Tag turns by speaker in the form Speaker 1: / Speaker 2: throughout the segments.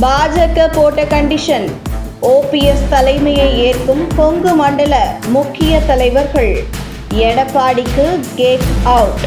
Speaker 1: பாஜக போட்ட condition OPS தலைமையை ஏற்கும் கொங்கு மண்டல முக்கிய தலைவர்கள். எடப்பாடிக்கு கேட் அவுட்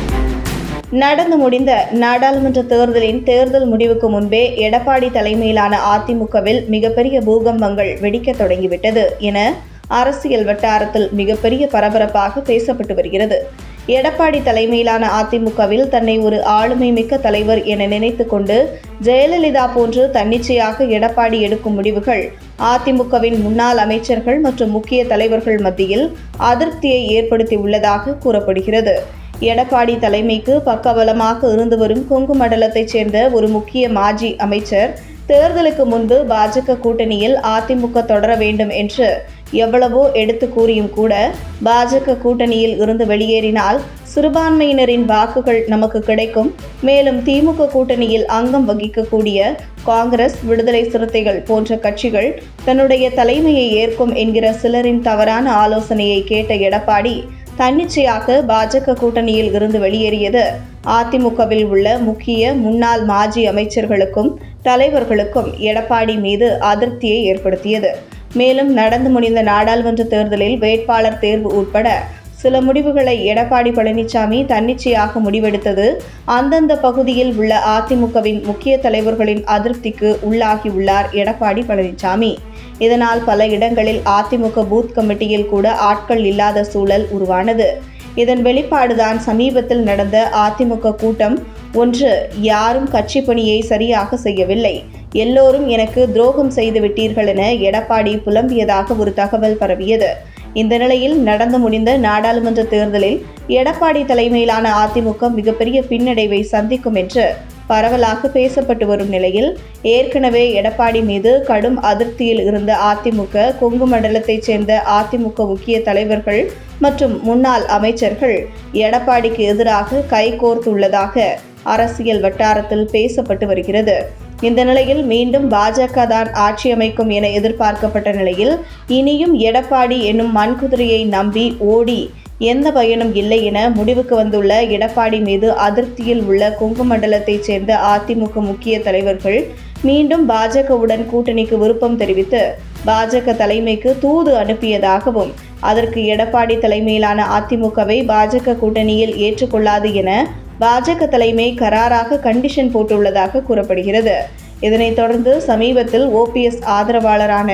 Speaker 1: நடந்து முடிந்த நாடாளுமன்ற தேர்தலின் தேர்தல் முடிவுக்கு முன்பே எடப்பாடி தலைமையிலான அதிமுகவில் மிகப்பெரிய பூகம்பங்கள் வெடிக்கத் தொடங்கிவிட்டது என அரசியல் வட்டாரத்தில் மிகப்பெரிய பரபரப்பாக பேசப்பட்டு வருகிறது. எடப்பாடி தலைமையிலான அதிமுகவில் தன்னை ஒரு ஆளுமை மிக்க தலைவர் என நினைத்து கொண்டு ஜெயலலிதா போன்று தன்னிச்சையாக எடப்பாடி எடுக்கும் முடிவுகள் அதிமுகவின் முன்னாள் அமைச்சர்கள் மற்றும் முக்கிய தலைவர்கள் மத்தியில் அதிருப்தியை ஏற்படுத்தி உள்ளதாக கூறப்படுகிறது. எடப்பாடி தலைமைக்கு பக்கபலமாக இருந்து வரும் கொங்கு மண்டலத்தைச் சேர்ந்த ஒரு முக்கிய மாஜி அமைச்சர் தேர்தலுக்கு முன்பு பாஜக கூட்டணியில் அதிமுக தொடர வேண்டும் என்று எவ்வளவோ எடுத்து கூறியும் கூட பாஜக கூட்டணியில் இருந்து வெளியேறினால் சிறுபான்மையினரின் வாக்குகள் நமக்கு கிடைக்கும். மேலும் திமுக கூட்டணியில் அங்கம் வகிக்கக்கூடிய காங்கிரஸ் விடுதலை சிறுத்தைகள் போன்ற கட்சிகள் தன்னுடைய தலைமையை ஏற்கும் என்கிற சிலரின் தவறான ஆலோசனையை கேட்ட எடப்பாடி தன்னிச்சையாக பாஜக கூட்டணியில் இருந்து வெளியேறியது. அதிமுகவில் உள்ள முக்கிய முன்னாள் மாஜி அமைச்சர்களுக்கும் தலைவர்களுக்கும் எடப்பாடி மீது அதிருப்தியை ஏற்படுத்தியது. மேலும் நடந்து முடிந்த நாடாளுமன்ற தேர்தலில் வேட்பாளர் தேர்வு உட்பட சில முடிவுகளை எடப்பாடி பழனிசாமி தன்னிச்சையாக முடிவெடுத்தது. அந்தந்த பகுதியில் உள்ள அதிமுகவின் முக்கிய தலைவர்களின் அதிருப்திக்கு உள்ளாகியுள்ளார் எடப்பாடி பழனிசாமி. இதனால் பல இடங்களில் அதிமுக பூத் கமிட்டியில் கூட ஆட்கள் இல்லாத சூழல் உருவானது. இதன் வெளிப்பாடுதான் சமீபத்தில் நடந்த அதிமுக கூட்டம். ஒன்று யாரும் கட்சி பணியை சரியாக செய்யவில்லை. எல்லோரும் எனக்கு துரோகம் செய்து விட்டீர்கள் என எடப்பாடி புலம்பியதாக ஒரு தகவல் பரவியது. இந்த நிலையில் நடந்து முடிந்த நாடாளுமன்ற தேர்தலில் எடப்பாடி தலைமையிலான அதிமுக மிகப்பெரிய பின்னடைவை சந்திக்கும் என்று பரவலாக பேசப்பட்டு வரும் நிலையில் ஏற்கனவே எடப்பாடி மீது கடும் அதிருப்தியில் இருந்த அதிமுக கொங்கு மண்டலத்தைச் சேர்ந்த அதிமுக முக்கிய தலைவர்கள் மற்றும் முன்னாள் அமைச்சர்கள் எடப்பாடிக்கு எதிராக கைகோர்த்துள்ளதாக அரசியல் வட்டாரத்தில் பேசப்பட்டு வருகிறது. இந்த நிலையில் மீண்டும் பாஜக தான் ஆட்சி அமைக்கும் என எதிர்பார்க்கப்பட்ட நிலையில் இனியும் எடப்பாடி என்னும் மண்குதிரையை நம்பி ஓடி எந்த பயனும் இல்லை என முடிவுக்கு வந்துள்ள எடப்பாடி மீது அதிருப்தியில் உள்ள கொங்கு மண்டலத்தைச் சேர்ந்த அதிமுக முக்கிய தலைவர்கள் மீண்டும் பாஜகவுடன் கூட்டணிக்கு விருப்பம் தெரிவித்து பாஜக தலைமைக்கு தூது அனுப்பியதாகவும் அதற்கு எடப்பாடி தலைமையிலான அதிமுகவை பாஜக கூட்டணியில் ஏற்றுக்கொள்ளாது என பாஜக தலைமை கராராக கண்டிஷன் போட்டுள்ளதாக கூறப்படுகிறது. இதனைத் தொடர்ந்து சமீபத்தில் ஓபிஎஸ் ஆதரவாளரான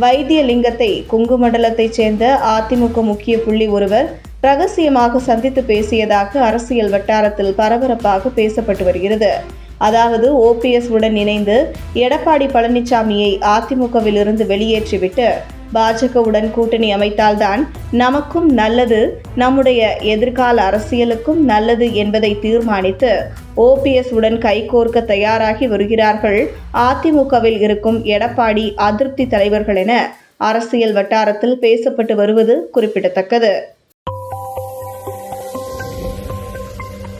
Speaker 1: வைத்தியலிங்கத்தை குங்குமண்டலத்தைச் சேர்ந்த அதிமுக முக்கிய புள்ளி ஒருவர் ரகசியமாக சந்தித்து பேசியதாக அரசியல் வட்டாரத்தில் பரபரப்பாக பேசப்பட்டு வருகிறது. அதாவது ஓபிஎஸ் உடன் இணைந்து எடப்பாடி பழனிசாமியை அதிமுகவிலிருந்து வெளியேற்றிவிட்டு பாஜகவுடன் கூட்டணி அமைத்தால்தான் நமக்கும் நல்லது நம்முடைய எதிர்கால அரசியலுக்கும் நல்லது என்பதை தீர்மானித்து ஓபிஎஸ் உடன் கைகோர்க்க தயாராகி வருகிறார்கள். அதிமுகவில் இருக்கும் எடப்பாடி அதிருப்தி தலைவர்கள் என அரசியல் வட்டாரத்தில் பேசப்பட்டு வருவது குறிப்பிடத்தக்கது.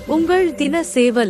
Speaker 2: உங்கள் தின சேவல்